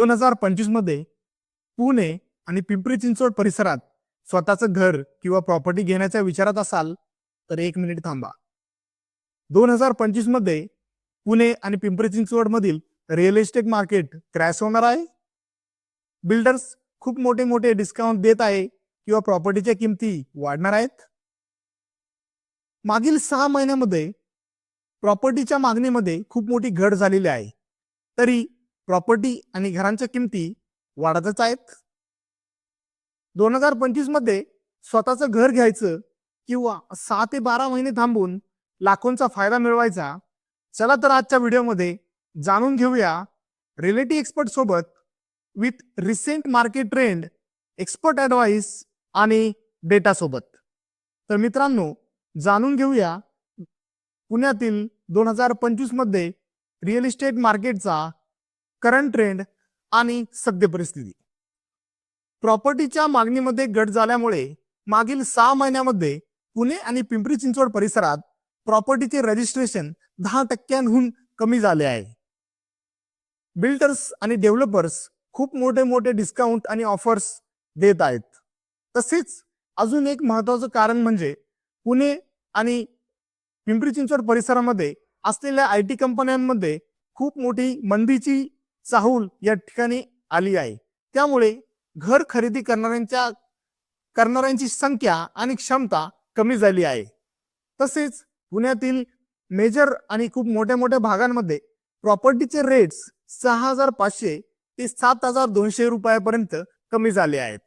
दोन हजार पंचवीसमध्ये पुणे आणि पिंपरी चिंचवड परिसरात स्वतःचं घर किंवा प्रॉपर्टी घेण्याच्या विचारात असाल तर एक मिनिट थांबा. दोन हजार पंचवीसमध्ये पुणे आणि पिंपरी चिंचवड मधील रिअल इस्टेट मार्केट क्रॅश होणार आहे. बिल्डर्स खूप मोठे मोठे डिस्काउंट देत आहे किंवा प्रॉपर्टीच्या किमती वाढणार आहेत. मागील सहा महिन्यामध्ये प्रॉपर्टीच्या मागणीमध्ये खूप मोठी घट झालेली आहे. तरी प्रॉपर्टी आणि घरांच्या किमती वाढतच आहेत. दोन हजार पंचवीसमध्ये स्वतःचं घर घ्यायचं किंवा सहा ते बारा महिने थांबून लाखोंचा फायदा मिळवायचा चला तर आजच्या व्हिडिओमध्ये जाणून घेऊया रिलेटिव्ह एक्सपर्ट सोबत with recent market trend expert advice आणि डेटा सोबत. तर मित्रांनो जाणून घेऊया पुण्यातील दोन हजार पंचवीसमध्ये रिअल इस्टेट मार्केटचा करंट ट्रेंड आणि सद्य परिस्थिती. प्रॉपर्टीच्या मागणीमध्ये घट झाल्यामुळे मागील सहा महिन्यामध्ये पुणे आणि पिंपरी चिंचवड परिसरात प्रॉपर्टीचे रजिस्ट्रेशन दहा टक्क्यांहून कमी झाले आहे. बिल्डर्स आणि डेव्हलपर्स खूप मोठे मोठे डिस्काउंट आणि ऑफर्स देत आहेत. तसेच अजून एक महत्वाचं कारण म्हणजे पुणे आणि पिंपरी चिंचवड परिसरामध्ये असलेल्या आय टी कंपन्यांमध्ये खूप मोठी मंदीची चाहूल या ठिकाणी आली आहे. त्यामुळे घर खरेदी करणाऱ्यांच्या करणाऱ्यांची संख्या आणि क्षमता कमी झाली आहे. तसेच पुण्यातील मेजर आणि खूप मोठ्या मोठ्या भागांमध्ये प्रॉपर्टीचे रेट्स सहा हजार पाचशे ते सात हजार दोनशे रुपयापर्यंत कमी झाले आहेत.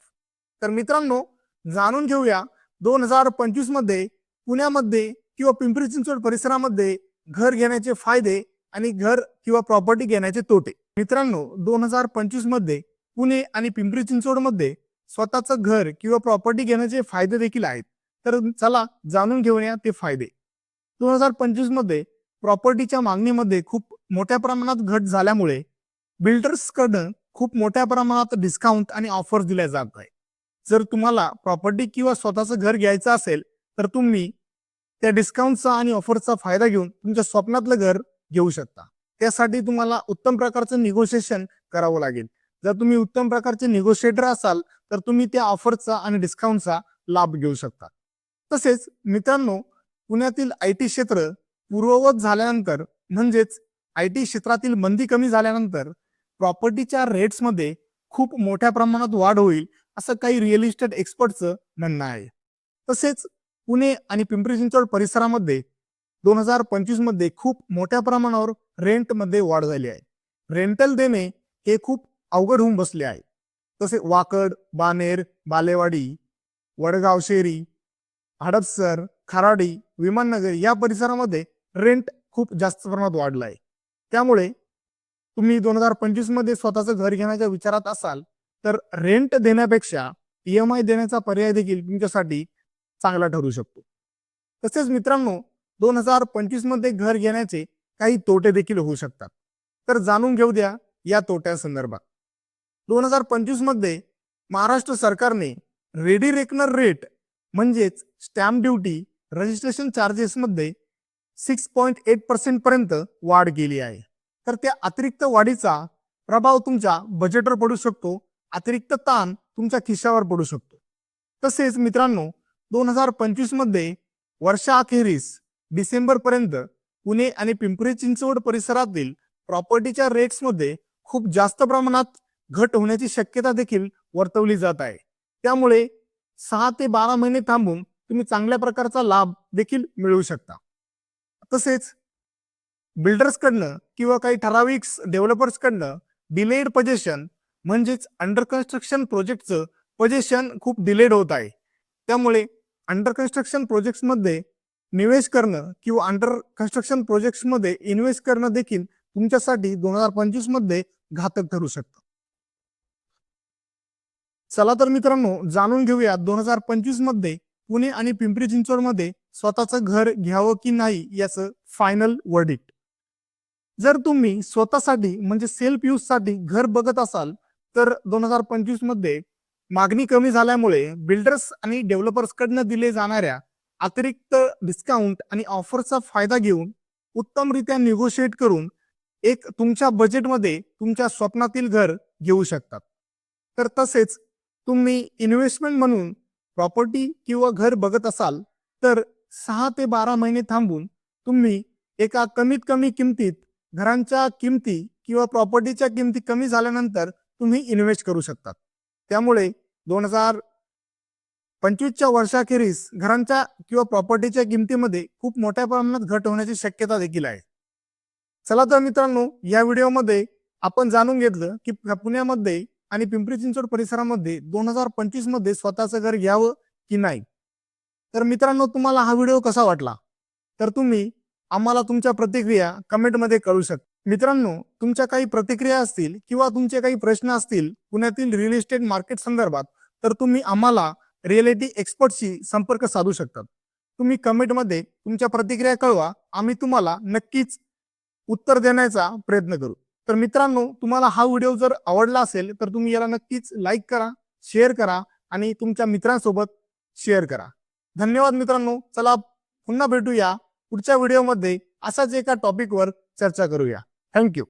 तर मित्रांनो जाणून घेऊया दोन हजार पंचवीसमध्ये पुण्यामध्ये किंवा पिंपरी चिंचवड परिसरामध्ये घर घेण्याचे फायदे आणि घर किंवा प्रॉपर्टी घेण्याचे तोटे. मित्रांनो दोन हजार पंचवीसमध्ये पुणे आणि पिंपरी चिंचवडमध्ये स्वतःचं घर किंवा प्रॉपर्टी घेण्याचे फायदे देखील आहेत. तर चला जाणून घेऊया ते फायदे. दोन हजार पंचवीसमध्ये प्रॉपर्टीच्या मागणीमध्ये खूप मोठ्या प्रमाणात घट झाल्यामुळे बिल्डर्सकडून खूप मोठ्या प्रमाणात डिस्काउंट आणि ऑफर्स दिल्या जात आहे जर तुम्हाला प्रॉपर्टी किंवा स्वतःचं घर घ्यायचं असेल तर तुम्ही त्या डिस्काउंटचा आणि ऑफरचा फायदा घेऊन तुमच्या स्वप्नातलं घर घेऊ शकता. त्यासाठी तुम्हाला उत्तम प्रकारचं निगोशिएशन करावं लागेल. जर तुम्ही उत्तम प्रकारचे निगोशिएटर असाल तर तुम्ही त्या ऑफरचा आणि डिस्काउंटचा लाभ घेऊ शकता. तसेच मित्रांनो पुण्यातील आय टी क्षेत्र पूर्ववत झाल्यानंतर म्हणजेच आय टी क्षेत्रातील मंदी कमी झाल्यानंतर प्रॉपर्टीच्या रेट्समध्ये खूप मोठ्या प्रमाणात वाढ होईल असं काही रिअल इस्टेट एक्सपर्टचं म्हणणं आहे. तसेच पुणे आणि पिंपरी चिंचवड परिसरामध्ये दोन हजार पंचवीसमध्ये खूप मोठ्या प्रमाणावर रेंटमध्ये वाढ झाली आहे. रेंटल देणे हे खूप अवघड होऊन बसले आहे. तसे वाकड बानेर बालेवाडी वडगाव शेरी हडपसर खराडी विमाननगर या परिसरामध्ये रेंट खूप जास्त प्रमाणात वाढलं आहे. त्यामुळे तुम्ही दोन हजार पंचवीसमध्ये स्वतःचं घर घेण्याच्या विचारात असाल तर रेंट देण्यापेक्षा ई एम आय देण्याचा पर्याय देखील तुमच्यासाठी चांगला ठरू शकतो. तसेच मित्रांनो दोन हजार पंचवीसमध्ये घर घेण्याचे काही तोटे देखील होऊ शकतात. तर जाणून घेऊ द्या या तोट्यासंदर्भात. दोन हजार पंचवीसमध्ये महाराष्ट्र सरकारने रेडी रेकनर रेट म्हणजेच स्टॅम्प ड्युटी रजिस्ट्रेशन चार्जेसमध्ये सिक्स पॉईंट एट पर्सेंट पर्यंत वाढ केली आहे. तर त्या अतिरिक्त वाढीचा प्रभाव तुमच्या बजेटवर पडू शकतो. अतिरिक्त ताण तुमच्या खिशावर पडू शकतो. तसेच मित्रांनो दोन हजार पंचवीसमध्ये वर्षाअखेरीस डिसेंबर पर्यंत पुणे आणि पिंपरी चिंचवड परिसरातील प्रॉपर्टीच्या रेट्समध्ये खूप जास्त प्रमाणात घट होण्याची शक्यता देखील वर्तवली जात आहे. त्यामुळे सहा ते बारा महिने थांबून तुम्ही चांगल्या प्रकारचा लाभ देखील मिळवू शकता. तसेच बिल्डर्सकडनं किंवा काही ठराविक डेव्हलपर्सकडनं डिलेड पजेशन म्हणजेच अंडर कन्स्ट्रक्शन प्रोजेक्टचं पजेशन खूप डिलेड होत आहे. त्यामुळे अंडर कन्स्ट्रक्शन प्रोजेक्ट्समध्ये निवेश करणं किंवा अंडर कन्स्ट्रक्शन प्रोजेक्ट्समध्ये इन्व्हेस्ट करणं देखील तुमच्यासाठी दोन हजार पंचवीसमध्ये घातक ठरू शकतं. चला तर मित्रांनो जाणून घेऊया दोन हजार पंचवीसमध्ये पुणे आणि पिंपरी चिंचवडमध्ये स्वतःचं घर घ्यावं की नाही याचं फायनल वर्डिक्ट जर तुम्ही स्वतःसाठी म्हणजे सेल्फ युजसाठी घर बघत असाल तर दोन हजार पंचवीसमध्ये मागणी कमी झाल्यामुळे बिल्डर्स आणि डेव्हलपर्स कडनं दिले जाणाऱ्या अतिरिक्त डिस्काउंट आणि ऑफरचा फायदा घेऊन उत्तमरित्या निगोशिएट करून एक तुमच्या बजेटमध्ये तुमच्या स्वप्नातील घर घेऊ शकतात. तर तसेच तुम्ही इन्व्हेस्टमेंट म्हणून प्रॉपर्टी किंवा घर बघत असाल तर सहा ते बारा महिने थांबून तुम्ही एका कमीत कमी किमतीत घरांच्या किमती किंवा प्रॉपर्टीच्या किमती कमी झाल्यानंतर तुम्ही इन्व्हेस्ट करू शकतात. त्यामुळे दोन हजार पंचवीसच्या वर्षाखेरीस घरांच्या किंवा प्रॉपर्टीच्या किमतीमध्ये खूप मोठ्या प्रमाणात घट होण्याची शक्यता देखील आहे. चला तर मित्रांनो या व्हिडिओमध्ये आपण जाणून घेतलं की पुण्यामध्ये आणि पिंपरी चिंचवड परिसरामध्ये दोन हजार पंचवीसमध्ये स्वतःचं घर घ्यावं की नाही? तर मित्रांनो तुम्हाला हा व्हिडिओ कसा वाटला? तर तुम्ही आम्हाला तुमच्या प्रतिक्रिया कमेंटमध्ये कळू शकता मित्रांनो तुमच्या काही प्रतिक्रिया असतील किंवा तुमचे काही प्रश्न असतील पुण्यातील रिअल इस्टेट मार्केट संदर्भात तर तुम्ही आम्हाला रिअलिटी एक्सपर्टशी संपर्क साधू शकतात. तुम्ही कमेंटमध्ये तुमच्या प्रतिक्रिया कळवा. आम्ही तुम्हाला नक्कीच उत्तर देण्याचा प्रयत्न करू. तर मित्रांनो तुम्हाला हा व्हिडिओ जर आवडला असेल तर तुम्ही याला नक्कीच लाईक करा शेअर करा आणि तुमच्या मित्रांसोबत शेअर करा. धन्यवाद मित्रांनो. चला पुन्हा भेटूया. पुढच्या व्हिडिओमध्ये असाच एका टॉपिकवर चर्चा करूया. थँक्यू